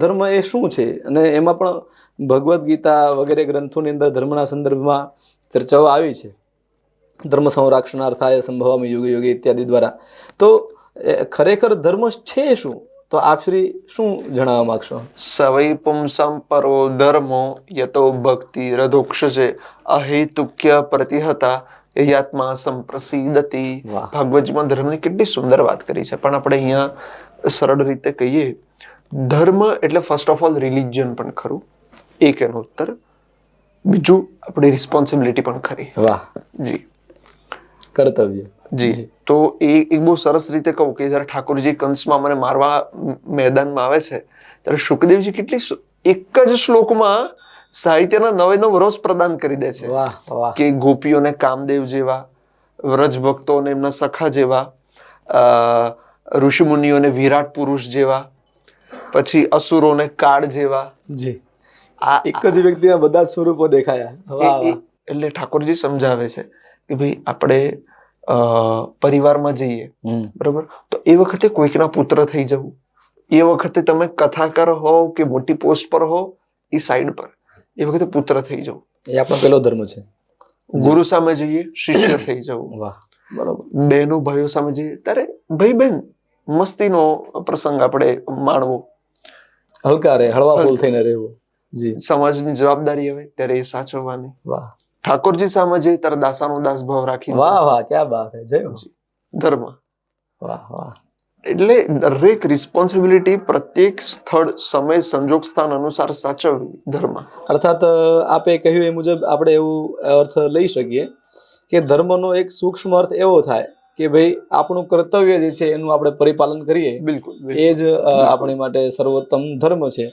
ધર્મ એ શું છે? અને એમાં પણ ભગવદ્ ગીતા વગેરે ગ્રંથોની અંદર ધર્મના સંદર્ભમાં ચર્ચાઓ આવી છે. ધર્મ સંરક્ષણાર્થાય સંભવામી યોગી યોગી ઇત્યાદિ દ્વારા. તો એ ખરેખર ધર્મ છે શું? તો આપ શ્રી શું જણાવવા માંગશો? સવૈ પુંસમ પરો ધર્મો યતો ભક્તિ રધોક્ષજે અહેતુક્ય પ્રતિહતા યાત્મા સંપ્રસિદતી. વાહ. ભાગવતજીમાં ધર્મની કેટલી સુંદર વાત કરી છે. પણ આપણે અહીંયા સરળ રીતે કહીએ ધર્મ એટલે ફર્સ્ટ ઓફ ઓલ રિલિજન પણ ખરું. એક એનો ઉત્તર. બીજું આપણી રિસ્પોન્સિબિલિટી પણ ખરી. વાહ. જી. કર્તવ્ય. જી. તો એ એક બહુ સરસ રીતે કહું કે જ્યારે ઠાકોરજી કંસમાં મને મારવા મેદાનમાં આવે છે ત્યારે શુકદેવજી કેટલી એક જ શ્લોકમાં સાહિત્યના નવે નવ રસ પ્રદાન કરી દે છે. કે ગોપીઓને કામદેવ જેવા વ્રજ ભક્તોને એમના સખા જેવા ઋષિમુનિઓને વિરાટ પુરુષ જેવા પછી અસુરોને કાળ જેવા. જી. આ એક જ વ્યક્તિના બધા જ સ્વરૂપો દેખાયા. એટલે ઠાકોરજી સમજાવે છે કે ભાઈ આપણે પરિવારમાં જઈએ બરાબર? તો એ વખતે કોઈકના પુત્ર થઈ જવું. એ વખતે તમે કથાકાર હો કે મોટી પોસ્ટ પર હો એ સાઈડ પર. એ વખતે પુત્ર થઈ જવું. એ આપણો પેલો ધર્મ છે. ગુરુ સામે જઈએ શિષ્ય થઈ જવું. વાહ બરોબર. બહેનો ભાઈઓ સામે જઈએ. ત્યારે ભાઈ બહેન મસ્તીનો પ્રસંગ આપણે માણવો. હલકા રહે હળવા ફૂલ થઈને રહેવું. જી. સમાજની જવાબદારી હવે ત્યારે એ સાચવવાની. વાહ. ઠાકોરજી સામે જઈએ ત્યારે દાસાનો દાસ ભાવ રાખી વાહ વાહ ક્યાં બાત હે જય. ધર્મ. વાહ વાહ. એટલે દરેક રિસ્પોન્સિબિલિટી પ્રત્યેક સ્થળ સમય સંજોગ સ્થાન અનુસાર સાચવવી ધર્મ. અર્થાત આપે કહ્યું એ મુજબ આપણે એવું અર્થ લઈ શકીએ કે ધર્મનો એક સૂક્ષ્મ અર્થ એવો થાય કે ભાઈ આપણું કર્તવ્ય જે છે એનું આપણે પરિપાલન કરીએ. બિલકુલ એ જ આપણી માટે સર્વોત્તમ ધર્મ છે.